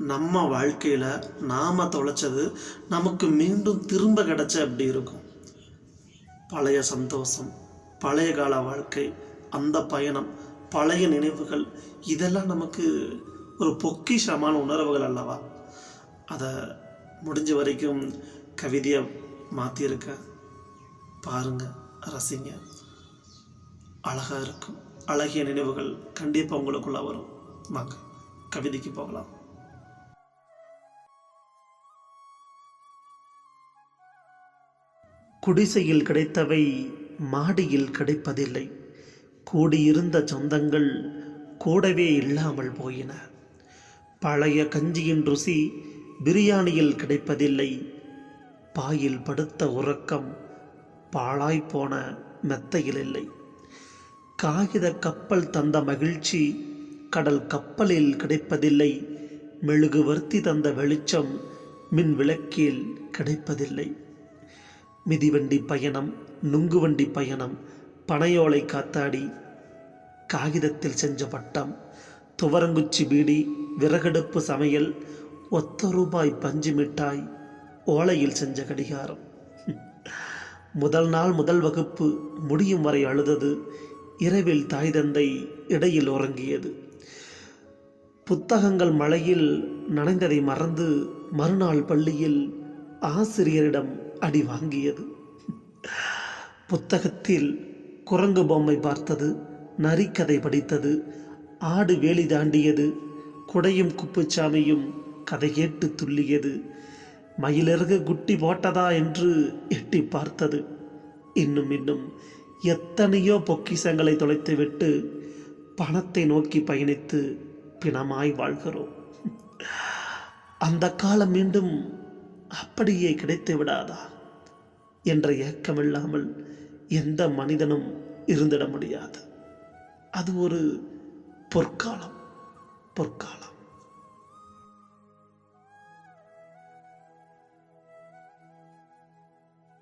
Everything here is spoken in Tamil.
நம்ம வாழ்க்கையில் நாம் தொலைச்சது நமக்கு மீண்டும் திரும்ப கிடச்ச அப்படி இருக்கும். பழைய சந்தோஷம் பழைய கால வாழ்க்கை அந்த பயணம் பழைய நினைவுகள் இதெல்லாம் நமக்கு ஒரு பொக்கிஷமான உணர்வுகள் அல்லவா? அதை முடிஞ்ச வரைக்கும் கவிதையை மாற்றியிருக்க பாருங்க ரசிங்க. அழகாக இருக்கும். அழகிய நினைவுகள் கண்டிப்பாக உங்களுக்குள்ளே வரும். வாங்க கவிதைக்கு போகலாம். குடிசையில் கிடைத்தவை மாடியில் கிடைப்பதில்லை. கூடியிருந்த சொந்தங்கள் கூடவே இல்லாமல் போயின. பழைய கஞ்சியின் ருசி பிரியாணியில் கிடைப்பதில்லை. பாயில் படுத்த உறக்கம் பாழாய்ப்போன மெத்தையில் இல்லை. காகித கப்பல் தந்த மகிழ்ச்சி கடல் கப்பலில் கிடைப்பதில்லை. மெழுகுவர்த்தி தந்த வெளிச்சம் மின் விளக்கில் கிடைப்பதில்லை. மிதிவண்டி பயணம் நுங்குவண்டி பயணம் பனையோலை காத்தாடி காகிதத்தில் செஞ்ச பட்டம் துவரங்குச்சி பீடி விறகடுப்பு சமையல் ஒத்த ரூபாய் பஞ்சு மிட்டாய் ஓலையில் செஞ்ச கடிகாரம். முதல் நாள் முதல் வகுப்பு முடியும் வரை அழுதது இரவில் தாய் தந்தை இடையில் உறங்கியது. புத்தகங்கள் மழையில் நனைந்ததை மறந்து மறுநாள் பள்ளியில் ஆசிரியரிடம் அடி வாங்கியது. புத்தகத்தில் குரங்கு பொம்மை பார்த்தது நரிக்கதை படித்தது ஆடு வேலி தாண்டியது குடையும் குப்புச்சாமியும் கதை கேட்டு துள்ளியது மயிலிறகு குட்டி போட்டதா என்று எட்டி பார்த்தது. இன்னும் இன்னும் எத்தனையோ பொக்கிஷங்களை தொலைத்துவிட்டு பணத்தை நோக்கி பயணித்து பிணமாய் வாழ்கிறோம். அந்த காலம் மீண்டும் அப்படியே கிடைத்து விடாதா? என்ற ஏக்கமில்லாமல் எந்த மனிதனும் இருந்திட முடியாது. அது ஒரு பொற்காலம் பொற்காலம்.